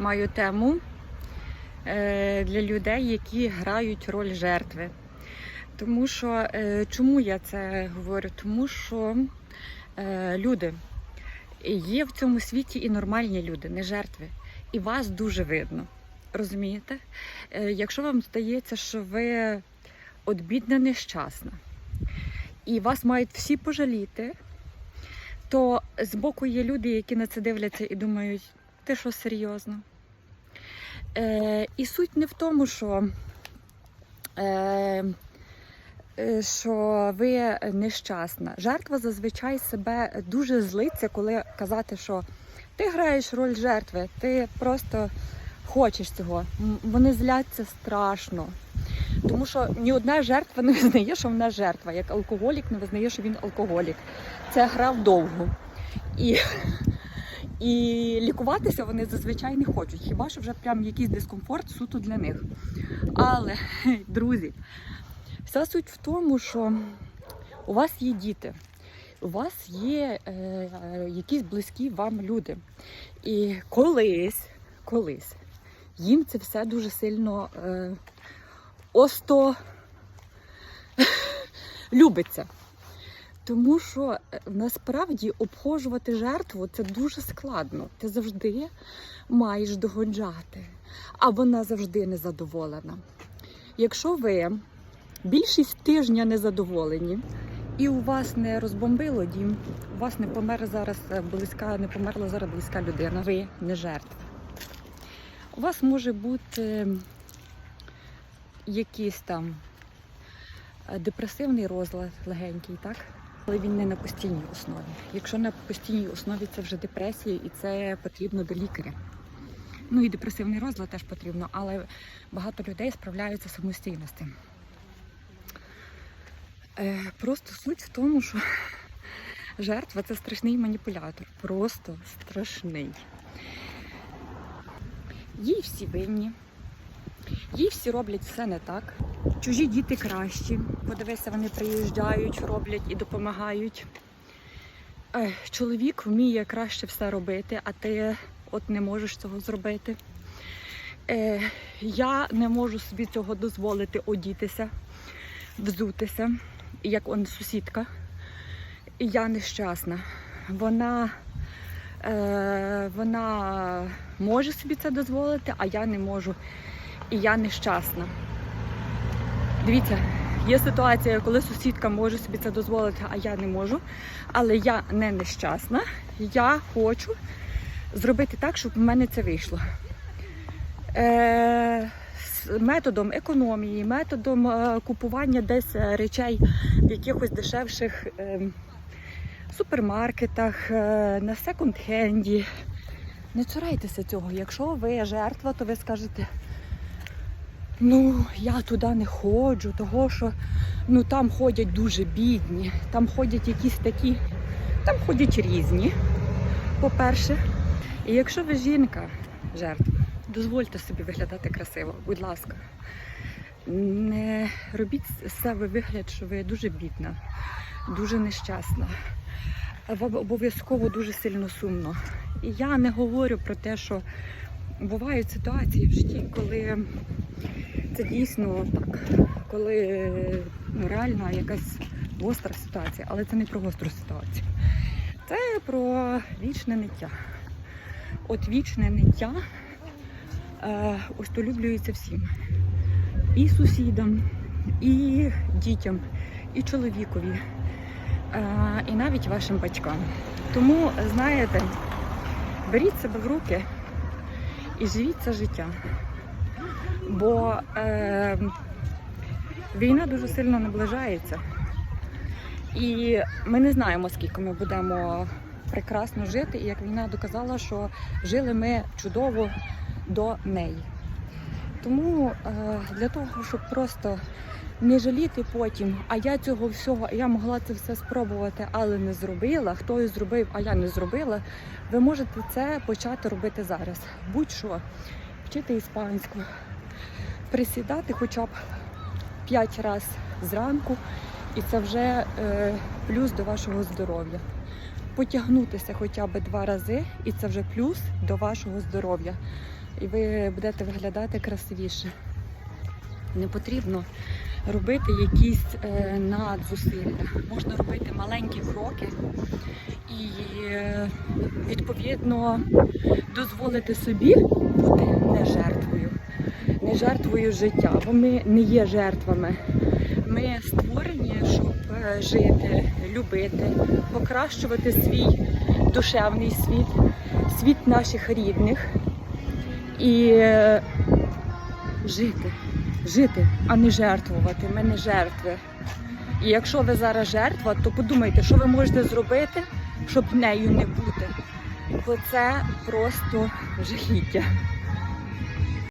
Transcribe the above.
маю тему е, для людей, які грають роль жертви. Тому що е, чому я це говорю? Тому що е, люди є в цьому світі і нормальні люди, не жертви. І вас дуже видно. Розумієте? Якщо вам здається, що ви от бідна нещасна, і вас мають всі пожаліти, то збоку є люди, які на це дивляться і думають, ти що серйозно? Е, і суть не в тому, що, е, е, що ви нещасна. Жертва зазвичай себе дуже злиться, коли казати, що ти граєш роль жертви, ти просто хочеш цього. Вони зляться страшно. Тому що ні одна жертва не визнає, що вона жертва, як алкоголік не визнає, що він алкоголік. Це гра вдовго. І, і лікуватися вони зазвичай не хочуть. Хіба що вже прям якийсь дискомфорт суто для них. Але, друзі, вся суть в тому, що у вас є діти, у вас є е, якісь близькі вам люди. І колись, колись їм це все дуже сильно е, осто любиться. Тому що е, насправді обхожувати жертву це дуже складно. Ти завжди маєш догоджати, а вона завжди незадоволена. Якщо ви більшість тижня незадоволені, і у вас не розбомбило дім, у вас не помер зараз е, близька, не померла зараз близька людина, ви не жертва. У вас може бути якийсь там е, депресивний розлад легенький, так? Але він не на постійній основі. Якщо на постійній основі це вже депресія і це потрібно до лікаря. Ну і депресивний розлад теж потрібно, але багато людей справляються самостійно з тим. Е, просто суть в тому, що жертва це страшний маніпулятор. Просто страшний. Їй всі винні, їй всі роблять все не так. Чужі діти кращі. Подивися, вони приїжджають, роблять і допомагають. Е, Чоловік вміє краще все робити, а ти от не можеш цього зробити. Е, Я не можу собі цього дозволити одітися, взутися, як он сусідка. І я нещасна. Вона, е, вона може собі це дозволити, а я не можу. І я нещасна. Дивіться, є ситуація, коли сусідка може собі це дозволити, а я не можу. Але я не нещасна. Я хочу зробити так, щоб в мене це вийшло. Е, методом економії, методом е, купування десь е, речей в якихось дешевших е, супермаркетах, на секонд-хенді. Не цурайтеся цього. Якщо ви жертва, то ви скажете, ну я туди не ходжу, того що ну там ходять дуже бідні, там ходять якісь такі, там ходять різні, по-перше. І якщо ви жінка, жертва, дозвольте собі виглядати красиво, будь ласка. Не робіть з себе вигляд, що ви дуже бідна, дуже нещасна. Вам обов'язково дуже сильно сумно. І я не говорю про те, що бувають ситуації в житті, коли це дійсно так, коли ну, реально якась гостра ситуація, але це не про гостру ситуацію. Це про вічне ниття. От вічне ниття е, устолюблюється всім. І сусідам, і дітям, і чоловікові, е, і навіть вашим батькам. Тому, знаєте, беріть себе в руки і живіть це життя. Бо е, війна дуже сильно наближається. І ми не знаємо, скільки ми будемо прекрасно жити. І як війна доказала, що жили ми чудово до неї. Тому е, для того, щоб просто не жаліти потім, а я цього всього, я могла це все спробувати, але не зробила. Хтось зробив, а я не зробила. Ви можете це почати робити зараз. Будь-що, вчити іспанську, присідати хоча б 5 разів зранку, і це вже е, плюс до вашого здоров'я. потягнутися хоча б два рази, і це вже плюс до вашого здоров'я. І ви будете виглядати красивіше. Не потрібно робити якісь е, надзусилля. Можна робити маленькі кроки і е, відповідно дозволити собі бути не жертвою, жертвою життя, бо ми не є жертвами. Ми створені, щоб е, жити, любити, покращувати свій душевний світ, світ наших рідних і е, жити, жити, а не жертвувати. Ми не жертви. І якщо ви зараз жертва, то подумайте, що ви можете зробити, щоб нею не бути. Бо це просто жахіття.